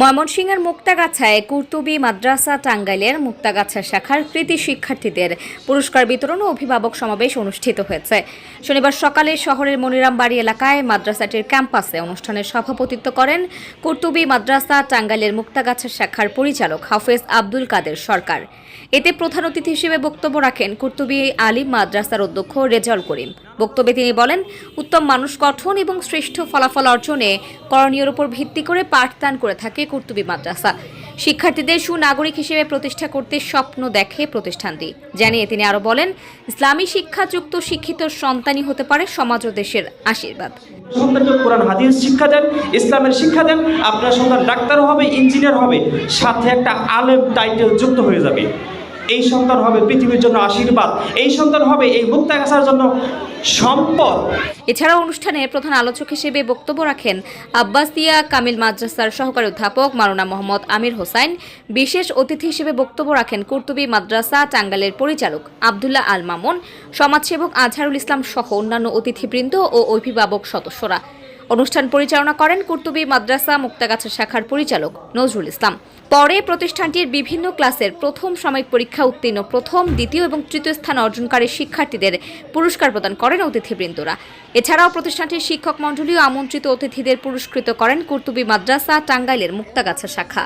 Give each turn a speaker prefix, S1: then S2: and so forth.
S1: ময়মনসিংহের মুক্তাগাছায় কুর্তুবি মাদ্রাসা টাঙ্গাইলের মুক্তাগাছা শাখার কৃতি শিক্ষার্থীদের পুরস্কার বিতরণ ও অভিভাবক সমাবেশ অনুষ্ঠিত হয়েছে। শনিবার সকালে শহরের মনিরামবাড়ি এলাকায় মাদ্রাসাটির ক্যাম্পাসে অনুষ্ঠানের সভাপতিত্ব করেন কুর্তুবি মাদ্রাসা টাঙ্গাইলের মুক্তাগাছা শাখার পরিচালক হাফেজ আব্দুল কাদের সরকার। এতে প্রধান অতিথি হিসেবে বক্তব্য রাখেন কুর্তুবি আলিম মাদ্রাসার অধ্যক্ষ রেজাউল করিম। বক্তব্যে তিনি বলেন, উত্তম মানুষ গঠন এবং শ্রেষ্ঠ ফলাফল অর্জনে করণীয়র উপর ভিত্তি করে পাঠদান করে থাকে কুর্তুবি মাদ্রাসা। শিক্ষার্থীদের সুনাগরিক হিসেবে প্রতিষ্ঠা করতে স্বপ্ন দেখে প্রতিষ্ঠানটি। জানিয়ে তিনি আরও বলেন, ইসলামী শিক্ষাযুক্ত শিক্ষিত সন্তানই হতে পারে সমাজ ও দেশের আশীর্বাদ।
S2: শিক্ষা দেন, ইসলামের শিক্ষা দেন, আপনার সন্তান ডাক্তার হবে, ইঞ্জিনিয়ার হবে, সাথে একটা আলেম টাইটেল যুক্ত হয়ে যাবে। এই সন্তান হবে পৃথিবীর জন্য আশীর্বাদ। এই সন্তান হবে এই মুক্তাগাছার জন্য সম্পদ।
S1: এছাড়াও অনুষ্ঠানে প্রধান আলোচক হিসেবে বক্তব্য রাখেন আব্বাসিয়া কামিল মাদ্রাসার সহকারী অধ্যাপক মারুনা মোহাম্মদ আমির হোসাইন। বিশেষ অতিথি হিসেবে বক্তব্য রাখেন কুর্তুবি মাদ্রাসা টাঙ্গাইলের পরিচালক আবদুল্লাহ আল মামুন। সমাজসেবক আজহারুল ইসলাম সহ অন্যান্য অতিথিবৃন্দ ও অভিভাবক সদস্যরা। অনুষ্ঠান পরিচালনা করেন কুর্তুবি মাদ্রাসা মুক্তাগাছা শাখার পরিচালক নজরুল ইসলাম। পরে প্রতিষ্ঠানটির বিভিন্ন ক্লাসের প্রথম সাময়িক পরীক্ষা উত্তীর্ণ প্রথম, দ্বিতীয় এবং তৃতীয় স্থান অর্জনকারী শিক্ষার্থীদের পুরস্কার প্রদান করেন অতিথিবৃন্দরা। এছাড়াও প্রতিষ্ঠানটির শিক্ষক মণ্ডলী আমন্ত্রিত অতিথিদের পুরস্কৃত করেন কুর্তুবি মাদ্রাসা টাঙ্গাইলের মুক্তাগাছা শাখা।